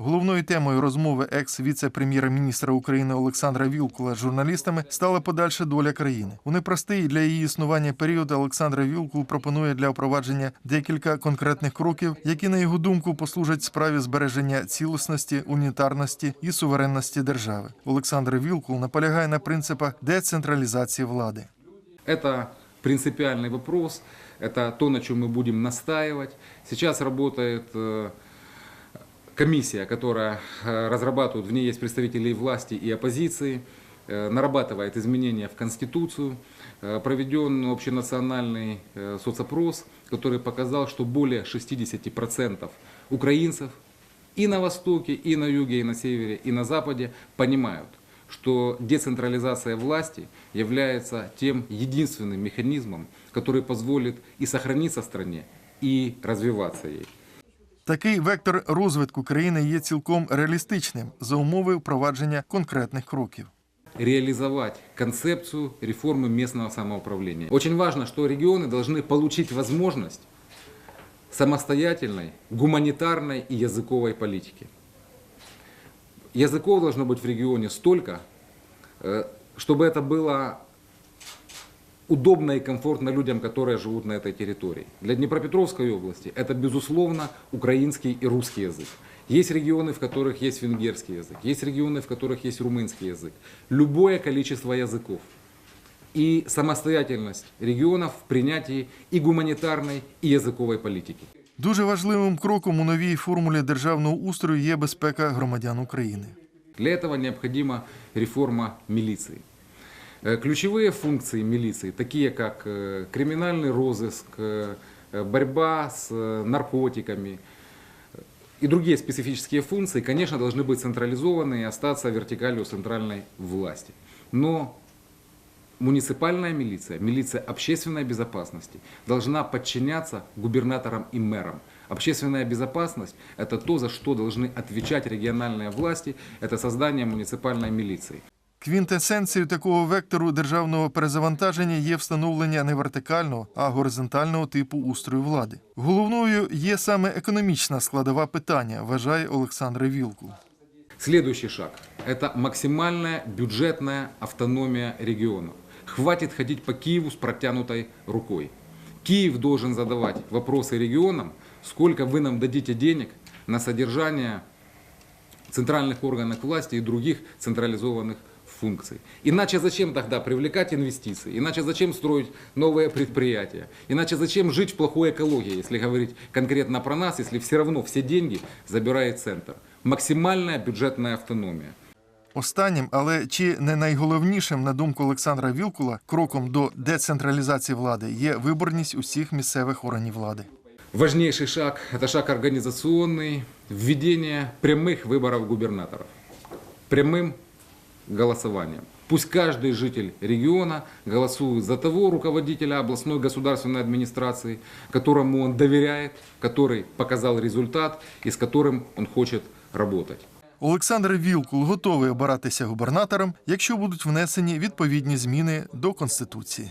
Головною темою розмови екс-віце-прем'єр-міністра України Олександра Вілкула з журналістами стала подальша доля країни. У непростий для її існування період Олександр Вілкул пропонує для впровадження декілька конкретних кроків, які, на його думку, послужать справі збереження цілісності, унітарності і суверенності держави. Олександр Вілкул наполягає на принципах децентралізації влади. Это принципиальный вопрос, это то, на чем мы будем настаивать. Сейчас работает э, комиссия, которая э, разрабатывает, в ней есть представители власти, и оппозиции, э, нарабатывает изменения в Конституцию. Э, Проведен общенациональный соцопрос, который показал, что более 60% украинцев и на Востоке, и на Юге, и на Севере, и на Западе понимают, что децентрализация власти является тем единственным механизмом, который позволит и сохраниться стране, и развиваться ей. Такий вектор розвитку країни є цілком реалістичним за умови впровадження конкретних кроків. реализовать концепцию реформы местного самоуправления. Очень важно, что регионы должны получить возможность самостоятельной, гуманитарной и языковой политики. Языков должно быть в регионе столько, э, чтобы это было удобно и комфортно людям, которые живут на этой территории. Для Днепропетровской области это, безусловно, украинский и русский язык. Есть регионы, в которых есть венгерский язык, есть регионы, в которых есть румынский язык. Любое количество языков. И самостоятельность регионов в принятии и гуманитарной, и языковой политики. Дуже важливим кроком у новій формулі державного устрою є безпека громадян України. Для этого необходима реформа милиции. Э, Ключевые функции милиции, такие как э, криминальный розыск, э, борьба с наркотиками и другие специфические функции, конечно, должны быть централизованы и остаться вертикалью центральной власти. Но муниципальная милиция, милиция общественной безопасности должна подчиняться губернаторам и мэрам. Общественная безопасность – это то, за что должны отвечать региональные власти, это создание муниципальной милиции. Квінтесенцією такого вектору державного перезавантаження є встановлення не вертикального, а горизонтального типу устрою влади. Головною є саме економічна складова питання, вважає Олександр Вілкул. Следующий шаг – это максимальная бюджетная автономия регионов. Хватит ходить по Киеву с протянутой рукой. Киев должен задавать вопросы регионам, сколько вы нам дадите денег на содержание центральных органов власти и других централизованных функций. Иначе зачем тогда привлекать инвестиции? Иначе зачем строить новые предприятия? Иначе зачем жить в плохой экологии, если говорить конкретно про нас, если все равно все деньги забирает центр? Максимальная бюджетная автономия. Останнім, але чи не найголовнішим, на думку Олександра Вілкула, кроком до децентралізації влади є виборність усіх місцевих органів влади. Важнейший шаг – это шаг организационный, введение прямых выборов губернаторов. Прямым голосованием. Пусть каждый житель региона голосует за того руководителя областной государственной администрации, которому он доверяет, который показал результат и с которым он хочет работать. Олександр Вілкул готовий обиратися губернатором, якщо будуть внесені відповідні зміни до конституції.